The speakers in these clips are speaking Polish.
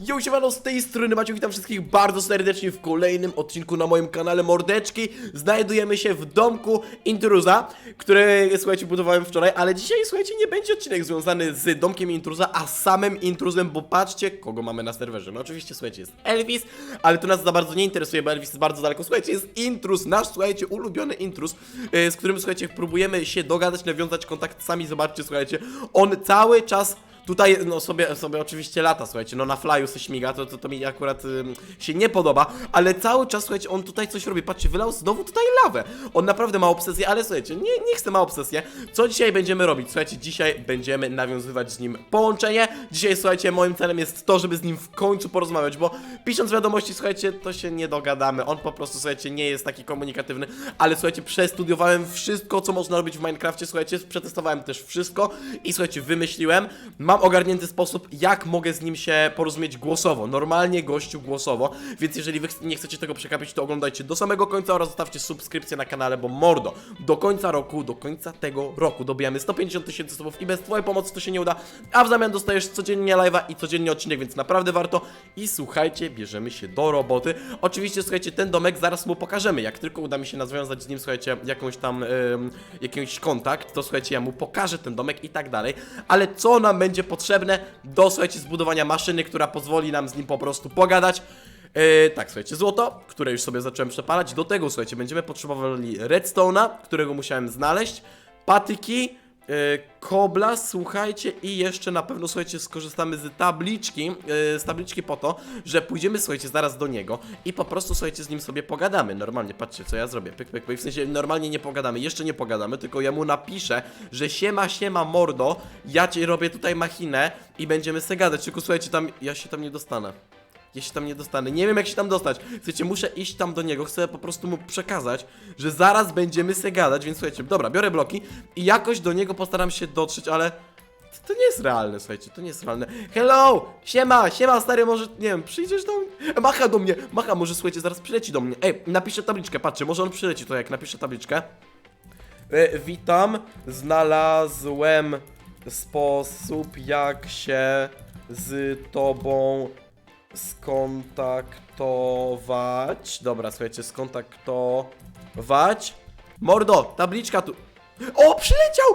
Yo, siemano, z tej strony Maciu, witam wszystkich bardzo serdecznie w kolejnym odcinku na moim kanale Mordeczki. Znajdujemy się w domku intruza, który, słuchajcie, budowałem wczoraj, ale dzisiaj, słuchajcie, nie będzie odcinek związany z domkiem intruza, a samym intruzem, bo patrzcie, kogo mamy na serwerze. No oczywiście, słuchajcie, jest Elvis, ale to nas za bardzo nie interesuje, bo Elvis jest bardzo daleko. Słuchajcie, jest intruz, nasz, słuchajcie, ulubiony intruz, e, z którym, słuchajcie, próbujemy się dogadać, nawiązać kontakt. Sami zobaczcie, słuchajcie, on cały czas Tutaj, no sobie, sobie oczywiście lata, słuchajcie, no na flyu se śmiga, to, to, to mi akurat się nie podoba, ale cały czas, słuchajcie, on tutaj coś robi, patrzcie, wylał znowu tutaj lawę. On naprawdę ma obsesję, ale słuchajcie, nie, nie chcę ma obsesję. Co dzisiaj będziemy robić? Słuchajcie, dzisiaj będziemy nawiązywać z nim połączenie. Dzisiaj, słuchajcie, moim celem jest to, żeby z nim w końcu porozmawiać, bo pisząc wiadomości, słuchajcie, to się nie dogadamy. On po prostu, słuchajcie, nie jest taki komunikatywny, ale słuchajcie, przestudiowałem wszystko, co można robić w Minecrafcie, słuchajcie, przetestowałem też wszystko i słuchajcie, wymyśliłem, mam ogarnięty sposób, jak mogę z nim się porozumieć głosowo, normalnie gościu głosowo, więc jeżeli wy nie chcecie tego przekapić, to oglądajcie do samego końca oraz zostawcie subskrypcję na kanale, bo mordo, do końca roku, do końca tego roku dobijamy 150 tysięcy subów i bez twojej pomocy to się nie uda, a w zamian dostajesz codziennie live'a i codziennie odcinek, więc naprawdę warto. I słuchajcie, bierzemy się do roboty. Oczywiście, słuchajcie, ten domek zaraz mu pokażemy, jak tylko uda mi się nawiązać z nim, słuchajcie, jakąś tam, ym, jakiś kontakt, to słuchajcie, ja mu pokażę ten domek i tak dalej, ale co nam będzie potrzebne do, słuchajcie, zbudowania maszyny, która pozwoli nam z nim po prostu pogadać, Yy, tak, słuchajcie, złoto, które już sobie zacząłem przepalać. Do tego, słuchajcie, będziemy potrzebowali redstone'a, którego musiałem znaleźć, patyki, kobla, słuchajcie, i jeszcze na pewno, słuchajcie, skorzystamy z tabliczki, yy, z tabliczki po to, że pójdziemy, słuchajcie, zaraz do niego i po prostu, słuchajcie, z nim sobie pogadamy. Normalnie, patrzcie, co ja zrobię. Pyk, pyk, pyk. W sensie, normalnie nie pogadamy, jeszcze nie pogadamy, tylko ja mu napiszę, że siema, siema, mordo, ja ci robię tutaj machinę i będziemy se gadać, tylko słuchajcie, tam, ja się tam nie dostanę. Ja się tam nie dostanę. Nie wiem jak się tam dostać. Słuchajcie, muszę iść tam do niego. Chcę po prostu mu przekazać, że zaraz będziemy se gadać, więc słuchajcie, dobra, biorę bloki i jakoś do niego postaram się dotrzeć, ale to, to nie jest realne, słuchajcie, to nie jest realne. Hello! Siema, siema stary, może, nie wiem, przyjdziesz do mnie? E, Macha do mnie, macha, może słuchajcie, zaraz przyleci do mnie. Ej, napiszę tabliczkę, patrzcie, może on przyleci to jak napiszę tabliczkę. E, witam, znalazłem sposób jak się z tobą skontaktować. Dobra, słuchajcie, skontaktować. Mordo, tabliczka tu. O, przyleciał!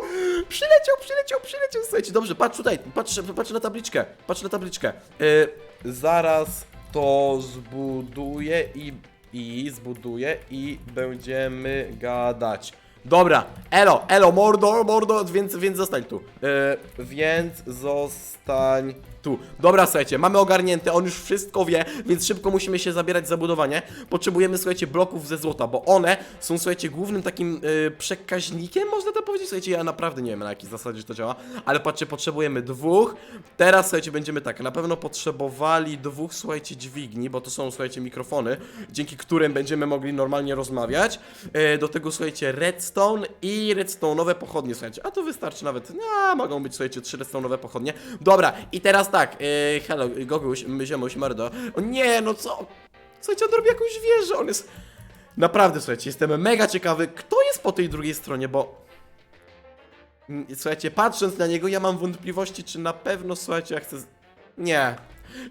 Przyleciał, przyleciał, przyleciał. Słuchajcie, dobrze, patrz tutaj, patrz, patrz na tabliczkę, patrz na tabliczkę. Y, zaraz to zbuduję i, i zbuduję i będziemy gadać. Dobra, elo, elo, mordo, mordo, więc, więc zostań tu. E, więc zostań tu. Dobra, słuchajcie, mamy ogarnięte, on już wszystko wie, więc szybko musimy się zabierać za budowanie. Potrzebujemy, słuchajcie, bloków ze złota, bo one są, słuchajcie, głównym takim e, przekaźnikiem, można to powiedzieć. Słuchajcie, ja naprawdę nie wiem, na jakiej zasadzie to działa, ale patrzcie, potrzebujemy dwóch. Teraz, słuchajcie, będziemy tak, na pewno potrzebowali dwóch, słuchajcie, dźwigni, bo to są, słuchajcie, mikrofony, dzięki którym będziemy mogli normalnie rozmawiać. E, do tego, słuchajcie, redstone i redstone'owe pochodnie, słuchajcie, a to wystarczy nawet, no, mogą być, słuchajcie, trzy redstone'owe pochodnie. Dobra, i teraz tak, e, hello, Goguś, Ziomuś, Mardo. O nie, no co? Słuchajcie, on robi jakąś wieżę, on jest... Naprawdę, słuchajcie, jestem mega ciekawy, kto jest po tej drugiej stronie, bo... Mm, Słuchajcie, patrząc na niego, ja mam wątpliwości, czy na pewno, słuchajcie, ja chcę... Nie.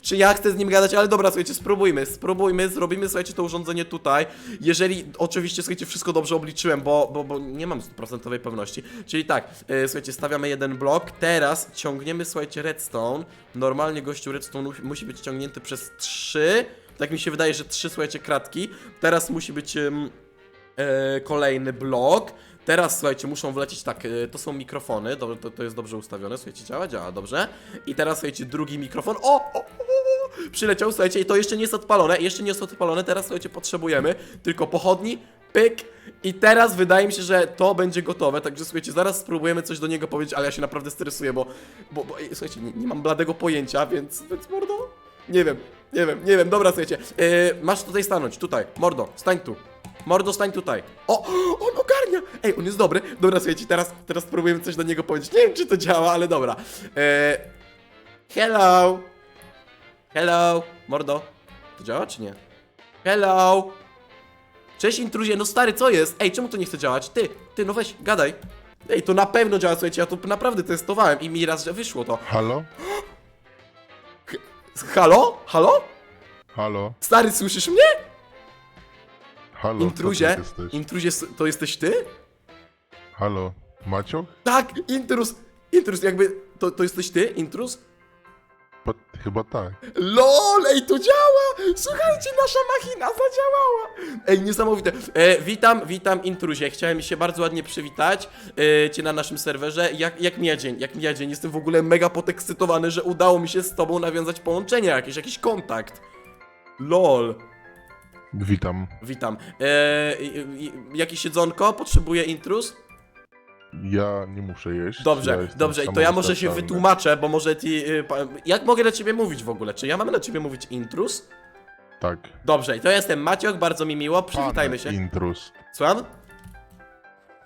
Czy ja chcę z nim gadać, ale dobra, słuchajcie, spróbujmy, spróbujmy, zrobimy, słuchajcie, to urządzenie tutaj. Jeżeli, oczywiście, słuchajcie, wszystko dobrze obliczyłem, bo, bo, bo nie mam stuprocentowej pewności. Czyli tak, e, słuchajcie, stawiamy jeden blok, teraz ciągniemy, słuchajcie, redstone. Normalnie gościu redstone musi- być ciągnięty przez trzy. Tak mi się wydaje, że trzy, słuchajcie, kratki. Teraz musi być e, kolejny blok. Teraz, słuchajcie, muszą wlecieć tak, e, to są mikrofony, dobra, to, to jest dobrze ustawione, słuchajcie, działa, działa, dobrze. I teraz, słuchajcie, drugi mikrofon, o, o, o, o, przyleciał, słuchajcie, i to jeszcze nie jest odpalone, jeszcze nie jest odpalone, teraz, słuchajcie, potrzebujemy tylko pochodni, pyk, i teraz wydaje mi się, że to będzie gotowe, także, słuchajcie, zaraz spróbujemy coś do niego powiedzieć, ale ja się naprawdę stresuję, bo, bo, bo słuchajcie, nie, nie mam bladego pojęcia, więc, więc mordo, nie wiem, nie wiem, nie wiem, dobra, słuchajcie, e, masz tutaj stanąć, tutaj, mordo, stań tu. Mordo, stań tutaj. O, on Ej, on jest dobry. Dobra, słuchajcie, teraz, teraz spróbujemy coś do niego powiedzieć. Nie wiem, czy to działa, ale dobra. Eee, hello! Hello! Mordo, to działa, czy nie? Hello! Cześć, intruzie, no stary, co jest? Ej, czemu to nie chce działać? Ty, ty, no weź, gadaj. Ej, to na pewno działa, słuchajcie, ja to naprawdę testowałem i mi raz, wyszło to. Halo? Halo? Halo? Halo? Stary, słyszysz mnie? Halo? Intruzie? ty jesteś? Intruzie, to jesteś ty? Halo? Macio? Tak, intrus. Intrus, jakby, to, to jesteś ty, intrus? Pa, chyba tak. LOL, ej, to działa! Słuchajcie, nasza machina zadziałała! Ej, niesamowite. E, witam, witam, intruzie. Chciałem się bardzo ładnie przywitać e, cię na naszym serwerze. Jak, jak mija dzień? Jak mija dzień? Jestem w ogóle mega podekscytowany, że udało mi się z tobą nawiązać połączenie jakieś, jakiś kontakt. LOL. Witam. Witam. E, i- i- jakieś jedzonko? Potrzebuje intrus? Ja nie muszę jeść. Dobrze, ja dobrze, to ja może się wytłumaczę, bo może ty... y, Jak mogę do ciebie mówić w ogóle? Czy ja mam na ciebie mówić intrus? Tak. Dobrze, to ja jestem Maciok, bardzo mi miło, przywitajmy Pan się. Intrus. Słucham?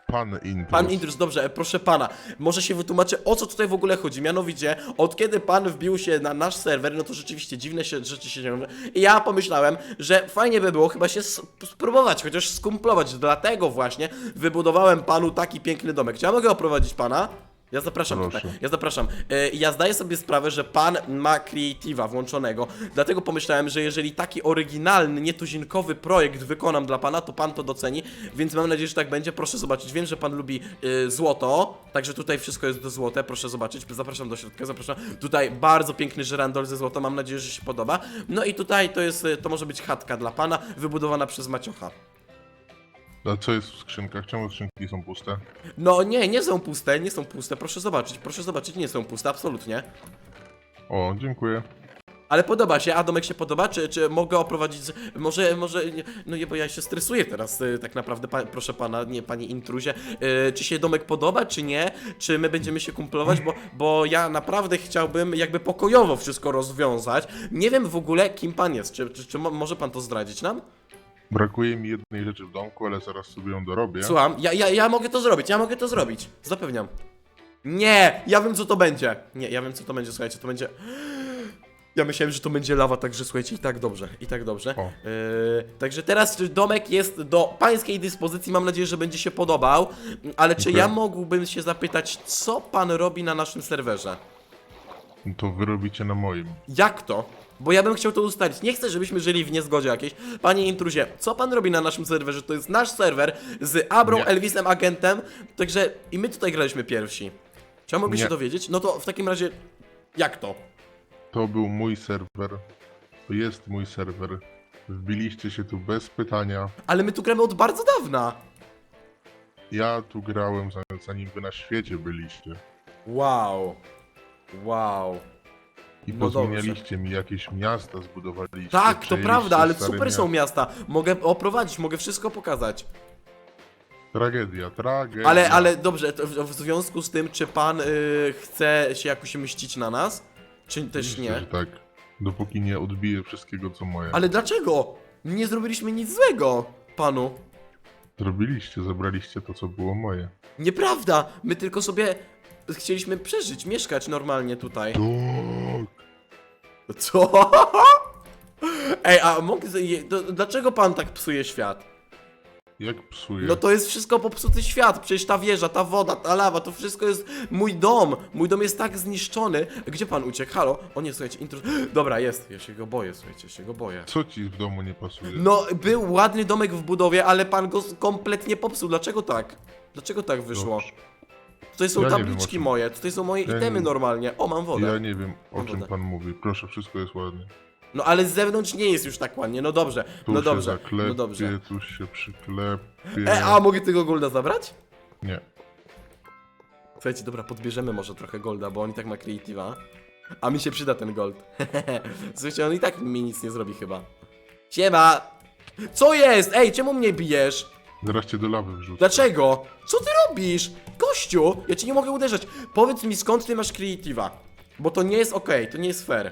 Pan Intrus. Pan Intrus, dobrze, proszę pana, może się wytłumaczę, o co tutaj w ogóle chodzi. Mianowicie, od kiedy pan wbił się na nasz serwer, no to rzeczywiście dziwne się, rzeczy się dzieją. I ja pomyślałem, że fajnie by było chyba się spróbować, chociaż skumplować. Dlatego właśnie wybudowałem panu taki piękny domek. Czy ja mogę oprowadzić pana? Ja zapraszam Proszę. tutaj, ja zapraszam. E, Ja zdaję sobie sprawę, że pan ma Creative'a włączonego, dlatego pomyślałem, że jeżeli taki oryginalny, nietuzinkowy projekt wykonam dla pana, to pan to doceni, więc mam nadzieję, że tak będzie. Proszę zobaczyć, wiem, że pan lubi y, złoto, także tutaj wszystko jest do złote, proszę zobaczyć, zapraszam do środka, zapraszam. Tutaj bardzo piękny żyrandol ze złota, mam nadzieję, że się podoba. No i tutaj to jest, y, to może być chatka dla pana, wybudowana przez Maciocha. A co jest w skrzynkach? Czemu skrzynki są puste? No nie, nie są puste, nie są puste, proszę zobaczyć, proszę zobaczyć, nie są puste, absolutnie. O, dziękuję. Ale podoba się, a domek się podoba? Czy, czy mogę oprowadzić. z- Może, może. No nie, bo ja się stresuję teraz, y, tak naprawdę, pa, proszę pana, nie, panie intruzie. Y, czy się domek podoba, czy nie? Czy my będziemy się kumplować? Bo, bo ja naprawdę chciałbym jakby pokojowo wszystko rozwiązać. Nie wiem w ogóle, kim pan jest. Czy, czy, czy mo- może pan to zdradzić nam? Brakuje mi jednej rzeczy w domku, ale zaraz sobie ją dorobię. Słucham, ja, ja, ja mogę to zrobić, ja mogę to zrobić. Zapewniam. Nie, ja wiem co to będzie. Nie, ja wiem co to będzie, słuchajcie, to będzie. Ja myślałem, że to będzie lawa, także słuchajcie, i tak dobrze, i tak dobrze. O. Yy, także teraz domek jest do pańskiej dyspozycji, mam nadzieję, że będzie się podobał. Ale czy ja mógłbym się zapytać, co pan robi na naszym serwerze? No To wy robicie na moim. Jak to? Bo ja bym chciał to ustalić. Nie chcę, żebyśmy żyli w niezgodzie jakiejś. Panie intruzie, co pan robi na naszym serwerze? To jest nasz serwer z Abrą, Nie. Elvisem, agentem. Także i my tutaj graliśmy pierwsi. Czy ja mogę Nie. się dowiedzieć? No to w takim razie, jak to? To był mój serwer. To jest mój serwer. Wbiliście się tu bez pytania. Ale my tu gramy od bardzo dawna. Ja tu grałem za- zanim wy na świecie byliście. Wow. Wow. I No pozmienialiście mi jakieś miasta, zbudowaliście. Tak, to przejęliście prawda, ale stare super są miasta. miasta. Mogę oprowadzić, mogę wszystko pokazać. Tragedia, tragedia. Ale, ale dobrze, to w, w związku z tym, czy pan y, chce się jakoś mścić na nas? Czy też nie? że tak. Dopóki nie odbiję wszystkiego, co moje. Ale dlaczego? Nie zrobiliśmy nic złego panu. Zrobiliście, zabraliście to, co było moje. Nieprawda! My tylko sobie chcieliśmy przeżyć, mieszkać normalnie tutaj. Tak. Co? Ej, a mogę. z- to Dlaczego pan tak psuje świat? Jak psuje? No to jest wszystko popsuty świat. Przecież ta wieża, ta woda, ta lawa, to wszystko jest mój dom. Mój dom jest tak zniszczony. Gdzie pan uciekł? Halo? O nie, słuchajcie, intro. Dobra, jest. Ja się go boję, słuchajcie, ja się go boję. Co ci w domu nie pasuje? No, był ładny domek w budowie, ale pan go kompletnie popsuł. Dlaczego tak? Dlaczego tak wyszło? Dobrze. Tutaj są Ja nie wiem, tabliczki o czym- moje, tutaj są moje Ja itemy nie- normalnie. O, mam wodę. Ja nie wiem, o Mam czym wodę. pan mówi. Proszę, wszystko jest ładnie. No ale z zewnątrz nie jest już tak ładnie. No dobrze, Tu no się dobrze, zaklepie, no dobrze. tu się przyklepie. E, a mogę tego golda zabrać? Nie. Słuchajcie, dobra, podbierzemy może trochę golda, bo on i tak ma creative'a. A mi się przyda ten gold. Słuchajcie, on i tak mi nic nie zrobi chyba. Siema! Co jest? Ej, czemu mnie bijesz? Zaraz cię do lawy wrzucę. Dlaczego? Co ty robisz? Gościu, ja ci nie mogę uderzać. Powiedz mi skąd ty masz creative'a. Bo to nie jest okej, to nie jest fair.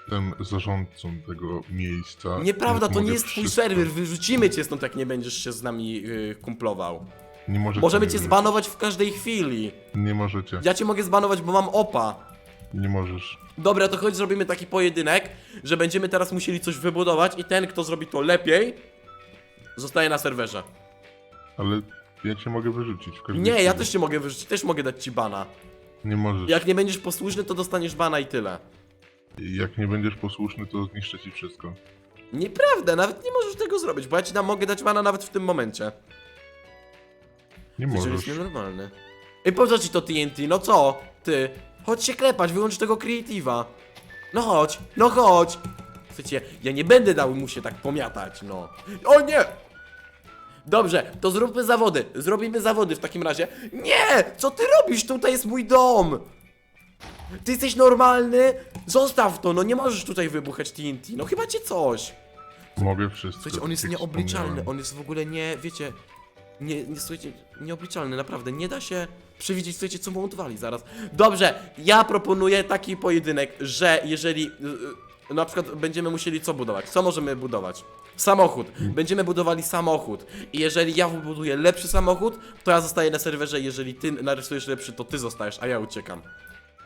Jestem zarządcą tego miejsca. Nieprawda, więc to nie mogę jest twój wszystko. serwer, wyrzucimy cię stąd jak nie będziesz się z nami yy, kumplował. Nie możecie Możemy mnie cię wyrzucić. zbanować w każdej chwili. Nie możecie. Ja cię mogę zbanować, bo mam opa. Nie możesz. Dobra, to chodź zrobimy taki pojedynek, że będziemy teraz musieli coś wybudować i ten, kto zrobi to lepiej, zostaje na serwerze. Ale ja cię mogę wyrzucić w każdej Nie, ja chwili. też cię mogę wyrzucić, też mogę dać ci bana. Nie możesz. Jak nie będziesz posłuszny, to dostaniesz bana i tyle. Jak nie będziesz posłuszny, to zniszczę ci wszystko. Nieprawda, nawet nie możesz tego zrobić, bo ja ci tam mogę dać mana nawet w tym momencie. Nie Że możesz. jest nienormalny. Ej, po co ci to TNT? No co? Ty, chodź się klepać, wyłącz tego creative'a. No chodź, no chodź. Słuchajcie, ja nie będę dał mu się tak pomiatać, no. O nie! Dobrze, to zróbmy zawody. Zrobimy zawody w takim razie. Nie! Co ty robisz? Tutaj jest mój dom! Ty jesteś normalny? Zostaw to, no nie możesz tutaj wybuchać TNT. No chyba cię coś. Mogę wszystko. Słuchajcie, on jest jak nieobliczalny, wspomniałem. on jest w ogóle nie, wiecie, nie, nie słuchajcie, nieobliczalny, naprawdę, nie da się przewidzieć, słuchajcie, co mu odwali zaraz. Dobrze, ja proponuję taki pojedynek, że jeżeli y, y, na przykład będziemy musieli co budować, co możemy budować? Samochód. Będziemy budowali samochód. I jeżeli ja wybuduję lepszy samochód, to ja zostaję na serwerze. Jeżeli ty narysujesz lepszy, to ty zostajesz, a ja uciekam.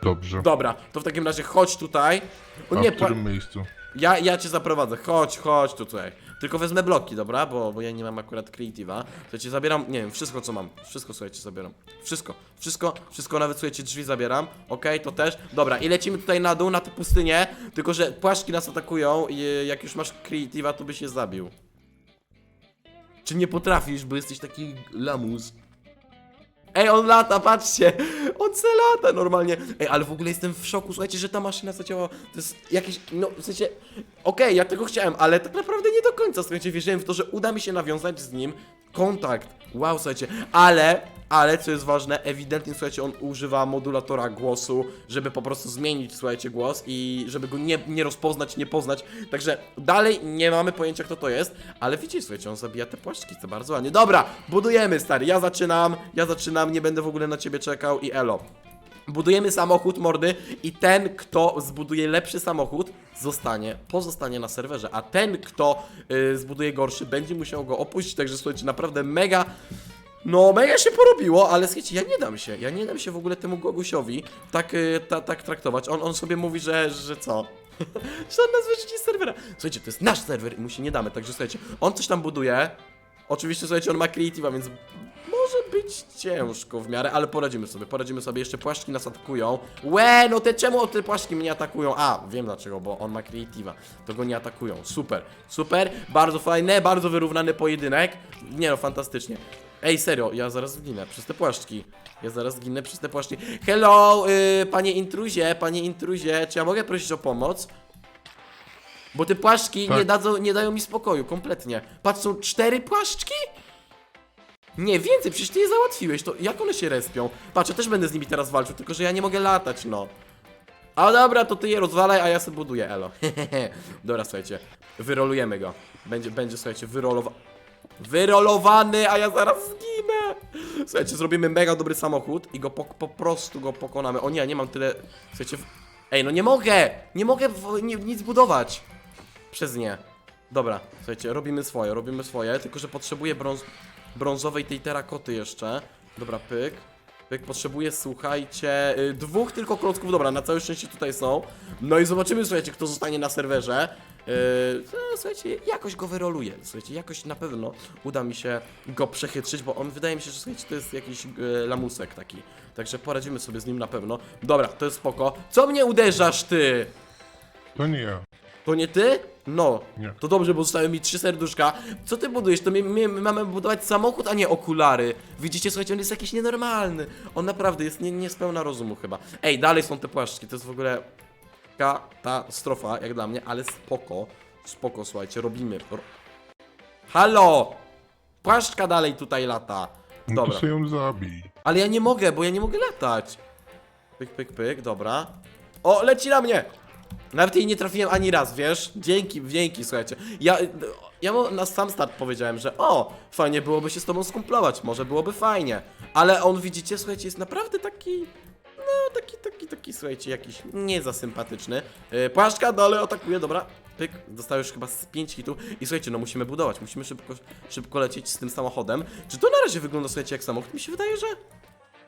Dobrze. Dobra, to w takim razie chodź tutaj. O A nie, w pa- którym miejscu? ja, ja cię zaprowadzę, chodź, chodź tutaj. Tylko wezmę bloki, dobra? Bo, bo ja nie mam akurat creative'a. Słuchajcie, zabieram, nie wiem, wszystko co mam. Wszystko, słuchajcie, zabieram. Wszystko, wszystko, wszystko, nawet, słuchajcie, drzwi zabieram. Okej, to też. Dobra, i lecimy tutaj na dół, na tę pustynię. Tylko, że płaszczki nas atakują i e, jak już masz creative'a, to byś je zabił. Czy nie potrafisz, bo jesteś taki lamus? Ej, on lata, patrzcie! On se lata normalnie. Ej, ale w ogóle jestem w szoku, słuchajcie, że ta maszyna zadziałała. To jest jakieś, no w sensie, okej, ja tego chciałem, ale tak naprawdę nie do końca, słuchajcie, wierzyłem w to, że uda mi się nawiązać z nim kontakt. Wow, słuchajcie, ale, ale co jest ważne, ewidentnie, słuchajcie, on używa modulatora głosu, żeby po prostu zmienić, słuchajcie, głos i żeby go nie, nie rozpoznać, nie poznać. Także dalej nie mamy pojęcia, kto to jest, ale widzicie, słuchajcie, on zabija te płaszczki, co bardzo ładnie. Dobra, budujemy, stary, ja zaczynam, ja zaczynam, nie będę w ogóle na ciebie czekał i elo. Budujemy samochód, mordy, i ten, kto zbuduje lepszy samochód, zostanie, pozostanie na serwerze, a ten, kto y, zbuduje gorszy, będzie musiał go opuścić, także słuchajcie, naprawdę mega, no mega się porobiło, ale słuchajcie, ja nie dam się, ja nie dam się w ogóle temu Gogusiowi tak, y, ta, tak traktować, on, on sobie mówi, że, że co? że on nas serwera. Słuchajcie, to jest nasz serwer i mu się nie damy, także słuchajcie, on coś tam buduje, oczywiście, słuchajcie, on ma creative'a, więc może być ciężko w miarę, ale poradzimy sobie, poradzimy sobie. Jeszcze płaszczki nas atakują. Łe, no te czemu te płaszczki mnie atakują? A, wiem dlaczego, bo on ma creative'a. To go nie atakują. Super, super, bardzo fajne, bardzo wyrównany pojedynek. Nie no, fantastycznie. Ej, serio, ja zaraz zginę przez te płaszczki. Ja zaraz zginę przez te płaszczki. Hello, yy, panie intruzie, panie intruzie, czy ja mogę prosić o pomoc? Bo te płaszczki Tak. nie, dadzą, nie dają mi spokoju, kompletnie. Patrz, są cztery płaszczki? Nie, więcej, przecież ty je załatwiłeś, to jak one się respią? Patrz, ja też będę z nimi teraz walczył, tylko że ja nie mogę latać, no. A dobra, to ty je rozwalaj, a ja sobie buduję, elo. dobra, słuchajcie, wyrolujemy go. Będzie, będzie, słuchajcie, wyrolowa... Wyrolowany, a ja zaraz zginę. Słuchajcie, zrobimy mega dobry samochód i go po, po prostu go pokonamy. O nie, nie mam tyle... Słuchajcie. Ej, no nie mogę! Nie mogę w, nie, nic budować. Przez nie. Dobra, słuchajcie, robimy swoje, robimy swoje, tylko że potrzebuję brąz, brązowej tej terakoty jeszcze. Dobra, pyk. Pyk, potrzebuję, słuchajcie, y, dwóch tylko klocków, dobra, na całe szczęście tutaj są. No i zobaczymy, słuchajcie, kto zostanie na serwerze. Yy, no, słuchajcie, jakoś go wyroluję, słuchajcie, jakoś na pewno uda mi się go przechytrzyć, bo on wydaje mi się, że słuchajcie, to jest jakiś y, lamusek taki. Także poradzimy sobie z nim na pewno. Dobra, to jest spoko. Co mnie uderzasz, ty? To nie ja. To nie ty? No. Nie. To dobrze, bo zostały mi trzy serduszka. Co ty budujesz? To my, my, my mamy budować samochód, a nie okulary. Widzicie, słuchajcie, on jest jakiś nienormalny. On naprawdę jest nie, nie z pełna rozumu chyba. Ej, dalej są te płaszczki, to jest w ogóle katastrofa, jak dla mnie, ale spoko. Spoko, słuchajcie, robimy. Ro... Halo! Płaszczka dalej tutaj lata. No Dobra. ją zabij. Ale ja nie mogę, bo ja nie mogę latać. Pyk, pyk, pyk, dobra. O, leci na mnie! Nawet jej nie trafiłem ani raz, wiesz? Dzięki, dzięki, słuchajcie. Ja, ja mu na sam start powiedziałem, że o, fajnie byłoby się z tobą skumplować, może byłoby fajnie. Ale on, widzicie, słuchajcie, jest naprawdę taki... No, taki, taki, taki, słuchajcie, jakiś nie za sympatyczny. Yy, płaszczka dalej atakuje, dobra. Pyk, dostał już chyba z 5 hitów. I słuchajcie, no musimy budować, musimy szybko, szybko lecieć z tym samochodem. Czy to na razie wygląda, słuchajcie, jak samochód? Mi się wydaje, że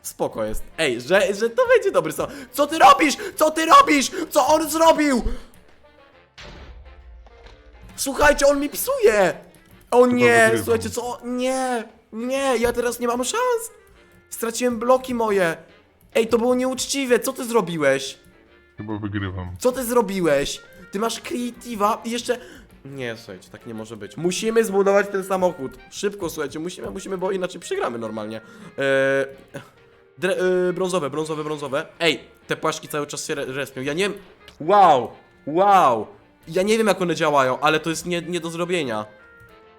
spoko jest. Ej, że, że to będzie dobry samochód. Co ty robisz? Co ty robisz? Co on zrobił? Słuchajcie, on mi psuje! O nie, słuchajcie, co? Nie, nie, ja teraz nie mam szans. Straciłem bloki moje. Ej, to było nieuczciwe, co ty zrobiłeś? Chyba wygrywam. Co ty zrobiłeś? Ty masz creative'a i jeszcze... Nie, słuchajcie, tak nie może być. Musimy zbudować ten samochód. Szybko, słuchajcie, musimy, musimy, bo inaczej przegramy normalnie. Eee, dre, e, brązowe, brązowe, brązowe. Ej, te płaszki cały czas się re- respią. Ja nie. Wow, wow. Ja nie wiem, jak one działają, ale to jest nie, nie do zrobienia.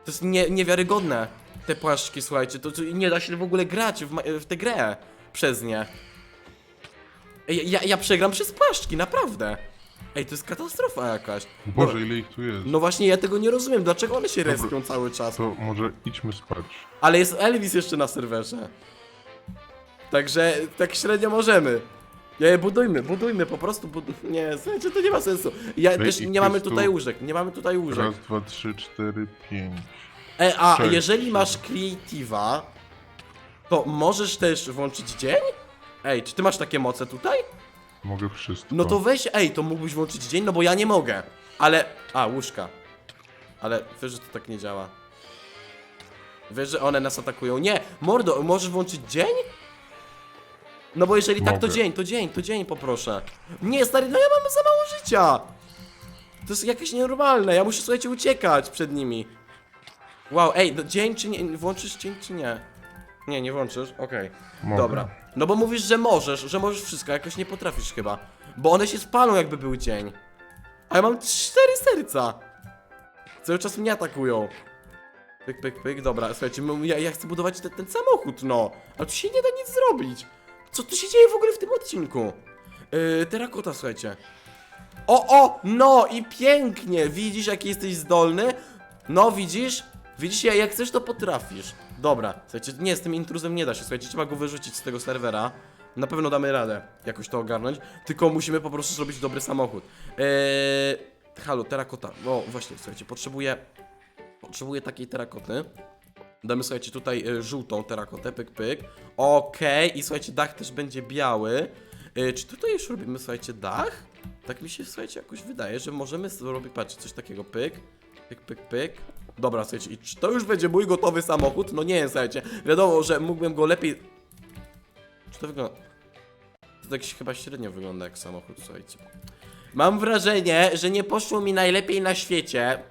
To jest nie, niewiarygodne. Te płaszczki, słuchajcie, to, to nie da się w ogóle grać w, w tę grę przez nie. Ej, Ja, ja przegram przez płaszczki, naprawdę. Ej, to jest katastrofa jakaś. Boże, No, ile ich tu jest. no właśnie, ja tego nie rozumiem, dlaczego one się Dobra. respią cały czas. To może idźmy spać. Ale jest Elvis jeszcze na serwerze. Także tak średnio możemy. Nie, budujmy, budujmy, po prostu bud... Nie, słuchajcie, to nie ma sensu. Ja Ej, też i nie mamy tu- tutaj łóżek, nie mamy tutaj łóżek. Raz, dwa, trzy, cztery, pięć. E, a sześć. jeżeli masz Creative'a, to możesz też włączyć dzień? Ej, czy ty masz takie moce tutaj? Mogę wszystko. No to weź, ej, to mógłbyś włączyć dzień, no bo ja nie mogę. Ale, a, łóżka. Ale wiesz, że to tak nie działa. Wiesz, że one nas atakują. Nie, mordo, możesz włączyć dzień? No bo jeżeli tak, to Mogę. dzień, to dzień, to dzień poproszę. Nie, stary, no ja mam za mało życia. To jest jakieś nienormalne, ja muszę, słuchajcie, uciekać przed nimi. Wow, ej, no dzień czy nie, włączysz dzień czy nie? Nie, nie włączysz? Okej. Mogę. Dobra. No bo mówisz, że możesz, że możesz wszystko, jakoś nie potrafisz chyba. Bo one się spalą jakby był dzień. A ja mam cztery serca. Cały czas mnie atakują. Pyk, pyk, pyk, dobra, słuchajcie, ja, ja chcę budować te, ten samochód, no. Ale tu się nie da nic zrobić. Co tu się dzieje w ogóle w tym odcinku? Yy, terakota, słuchajcie. O, o, no i pięknie. Widzisz, jaki jesteś zdolny? No, widzisz? Widzisz, ja- jak chcesz, to potrafisz. Dobra, słuchajcie, nie, z tym intruzem nie da się, słuchajcie, trzeba go wyrzucić z tego serwera. Na pewno damy radę jakoś to ogarnąć, tylko musimy po prostu zrobić dobry samochód. Eee, halo, terakota. O, właśnie, słuchajcie, potrzebuję, potrzebuję takiej terakoty. Damy, słuchajcie, tutaj y, żółtą terakotę, pyk, pyk. Okej, i słuchajcie, dach też będzie biały. Y, czy tutaj już robimy, słuchajcie, dach? Tak mi się, słuchajcie, jakoś wydaje, że możemy zrobić, patrzcie, coś takiego, pyk, pyk, pyk, pyk. Dobra, słuchajcie, i czy to już będzie mój gotowy samochód? No nie, słuchajcie, wiadomo, że mógłbym go lepiej... Czy to wygląda... To tak chyba średnio wygląda jak samochód, słuchajcie. Mam wrażenie, że nie poszło mi najlepiej na świecie,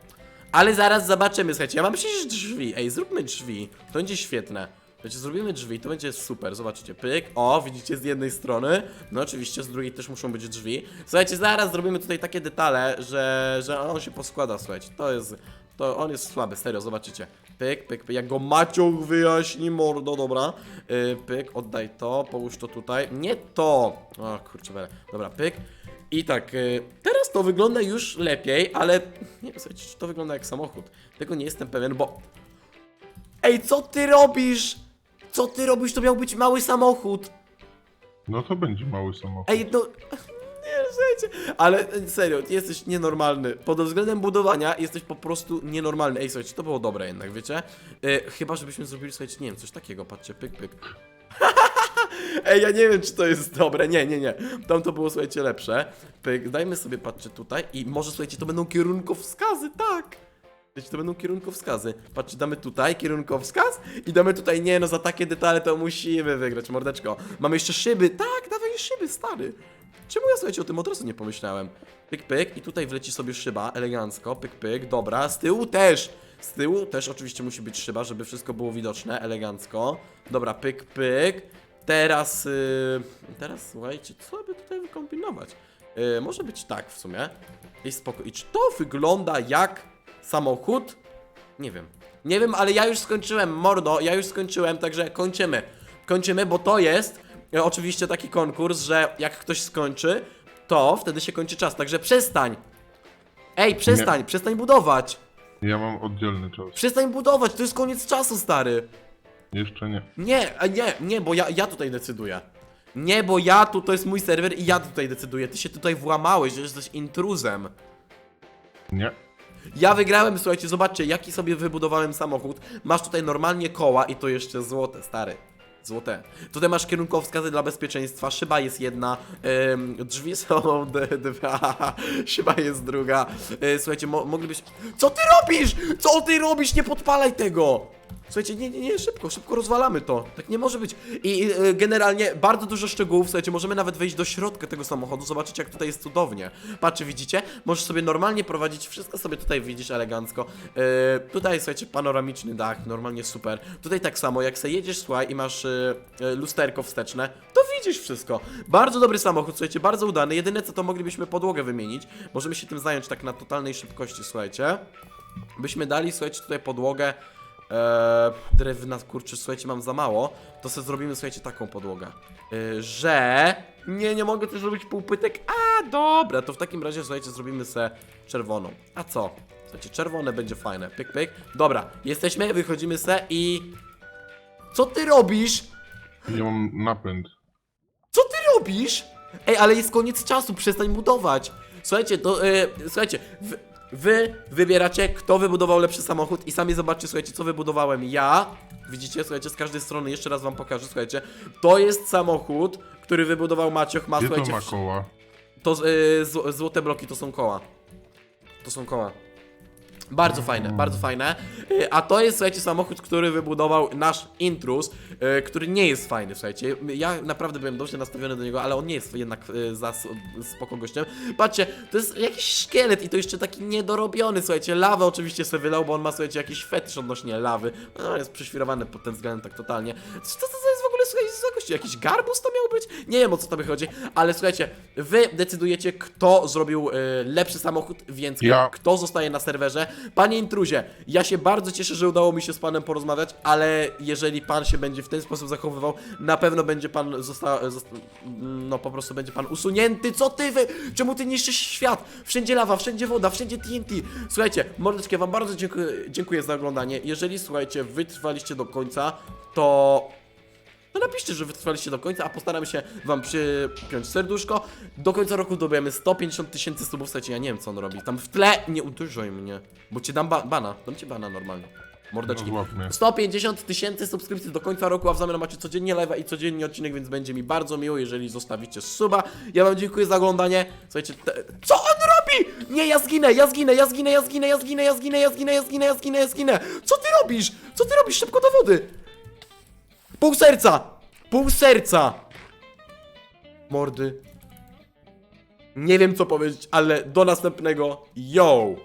ale zaraz zobaczymy, słuchajcie, ja mam przecież drzwi, ej, zróbmy drzwi, to będzie świetne. Wiecie, zrobimy drzwi, to będzie super, zobaczycie, pyk, o, widzicie z jednej strony, no oczywiście z drugiej też muszą być drzwi. Słuchajcie, zaraz zrobimy tutaj takie detale, że, że on się poskłada, słuchajcie, to jest, to on jest słaby, serio, zobaczycie. Pyk, pyk, pyk, jak go Maciuch wyjaśni, mordo, dobra. Yy, pyk, oddaj to, połóż to tutaj, nie to, o kurczę, bele. dobra, pyk. I tak, y, teraz to wygląda już lepiej, ale nie wiem, słuchajcie, czy to wygląda jak samochód. Tego nie jestem pewien, bo... Ej, co ty robisz? Co ty robisz? To miał być mały samochód. No to będzie mały samochód. Ej, no... Ale e, serio, jesteś nienormalny. Pod względem budowania jesteś po prostu nienormalny. Ej, słuchajcie, to było dobre jednak, wiecie? E, chyba, żebyśmy zrobili, słuchajcie, nie wiem, coś takiego, patrzcie, pyk, pyk. Ej, ja nie wiem, czy to jest dobre. Nie, nie, nie. Tam to było, słuchajcie, lepsze. Pyk, dajmy sobie, patrzcie tutaj i może, słuchajcie, to będą kierunkowskazy, tak. Wiecie, to będą kierunkowskazy. Patrzcie, damy tutaj kierunkowskaz i damy tutaj, nie no, za takie detale to musimy wygrać, mordeczko. Mamy jeszcze szyby, tak, dawaj szyby, stary. Czemu ja, słuchajcie, o tym od razu nie pomyślałem? Pyk, pyk i tutaj wleci sobie szyba, elegancko, pyk, pyk, dobra, z tyłu też. Z tyłu też oczywiście musi być szyba, żeby wszystko było widoczne, elegancko. Dobra, pyk, pyk. Teraz, yy, teraz słuchajcie, co by tutaj wykombinować? Yy, może być tak w sumie. I spoko. I czy to wygląda jak samochód? Nie wiem. Nie wiem, ale ja już skończyłem, mordo, ja już skończyłem, także kończymy. Kończymy, bo to jest oczywiście taki konkurs, że jak ktoś skończy, to wtedy się kończy czas, także przestań. Ej, przestań, przestań budować. Ja mam oddzielny czas. Przestań budować, to jest koniec czasu, stary. Jeszcze nie. Nie, a nie, nie, bo ja, ja tutaj decyduję. Nie, bo ja tu, to jest mój serwer i ja tutaj decyduję. Ty się tutaj włamałeś, że jesteś intruzem. Nie. Ja wygrałem, słuchajcie, zobaczcie, jaki sobie wybudowałem samochód. Masz tutaj normalnie koła i to jeszcze złote, stary. Złote. Tutaj masz kierunkowskazy dla bezpieczeństwa, szyba jest jedna, ym, drzwi są dwa, szyba jest druga. Y, słuchajcie, mo moglibyś... Co ty robisz? Co ty robisz? Nie podpalaj tego! Słuchajcie, nie, nie, nie, szybko, szybko rozwalamy to. Tak nie może być. I y, generalnie bardzo dużo szczegółów, słuchajcie, możemy nawet wejść do środka tego samochodu, zobaczyć jak tutaj jest cudownie. Patrzcie, widzicie? Możesz sobie normalnie prowadzić, wszystko sobie tutaj widzisz elegancko. Yy, tutaj, słuchajcie, panoramiczny dach, normalnie super. Tutaj tak samo, jak sobie jedziesz, słuchaj, i masz yy, lusterko wsteczne, to widzisz wszystko. Bardzo dobry samochód, słuchajcie, bardzo udany. Jedyne co to moglibyśmy podłogę wymienić. Możemy się tym zająć tak na totalnej szybkości, słuchajcie. Byśmy dali, słuchajcie, tutaj podłogę Eee, drewna, kurczę, słuchajcie, mam za mało, to sobie zrobimy, słuchajcie, taką podłogę. Eee, że... Nie, nie mogę też zrobić półpytek. A, dobra, to w takim razie, słuchajcie, zrobimy se czerwoną. A co? Słuchajcie, czerwone będzie fajne. Pyk, pyk. Dobra, jesteśmy, wychodzimy se i... Co ty robisz? Ja mam napęd. Co ty robisz? Ej, ale jest koniec czasu, przestań budować. Słuchajcie, to, e, słuchajcie, wy, wy wybieracie, kto wybudował lepszy samochód i sami zobaczcie, słuchajcie, co wybudowałem ja. Widzicie, słuchajcie, z każdej strony, jeszcze raz wam pokażę, słuchajcie. To jest samochód, który wybudował Macioch, ma, Gdzie to słuchajcie, ma wsz- koła? to y, zł- złote bloki to są koła. To są koła. Bardzo fajne, bardzo fajne. Y, A to jest, słuchajcie, samochód, który wybudował nasz intrus, y, który nie jest fajny, słuchajcie. Ja naprawdę byłem dobrze nastawiony do niego, ale on nie jest jednak y, za spoko gościem. Patrzcie, to jest jakiś szkielet i to jeszcze taki niedorobiony, słuchajcie. Lawę oczywiście sobie wylał, bo on ma, słuchajcie, jakiś fetysz odnośnie lawy. No, jest prześwirowany pod tym względem tak totalnie. Co to, to jest w gościu? Jakiś garbus to miał być? Nie wiem, o co tam chodzi, ale słuchajcie, wy decydujecie, kto zrobił y, lepszy samochód, więc Ja. kto zostaje na serwerze. Panie intruzie, ja się bardzo cieszę, że udało mi się z panem porozmawiać, ale jeżeli pan się będzie w ten sposób zachowywał, na pewno będzie pan zosta... zosta no po prostu będzie pan usunięty. Co ty wy? Czemu ty niszczysz świat? Wszędzie lawa, wszędzie woda, wszędzie TNT. Słuchajcie, mordeczki, ja wam bardzo dziękuję, dziękuję za oglądanie. Jeżeli, słuchajcie, wytrwaliście do końca, to to napiszcie, że wytrwaliście do końca, a postaram się wam przypiąć serduszko. Do końca roku dobijemy 150 tysięcy subów, słuchajcie, ja nie wiem co on robi. Tam w tle nie uderzaj mnie, bo ci dam ba bana, dam ci bana normalnie. Mordeczki. No złap mnie. 150 tysięcy subskrypcji do końca roku, a w zamian macie codziennie live'a i codziennie odcinek, więc będzie mi bardzo miło, jeżeli zostawicie suba. Ja wam dziękuję za oglądanie. Słuchajcie, te... co on robi? Nie, ja zginę, ja zginę, ja zginę, ja zginę, ja zginę, ja zginę, ja zginę, ja zginę, ja zginę, ja zginę. Co ty robisz? Co ty robisz? Szybko do wody. Pół serca! Pół serca! Mordy. Nie wiem co powiedzieć, ale do następnego. Yo!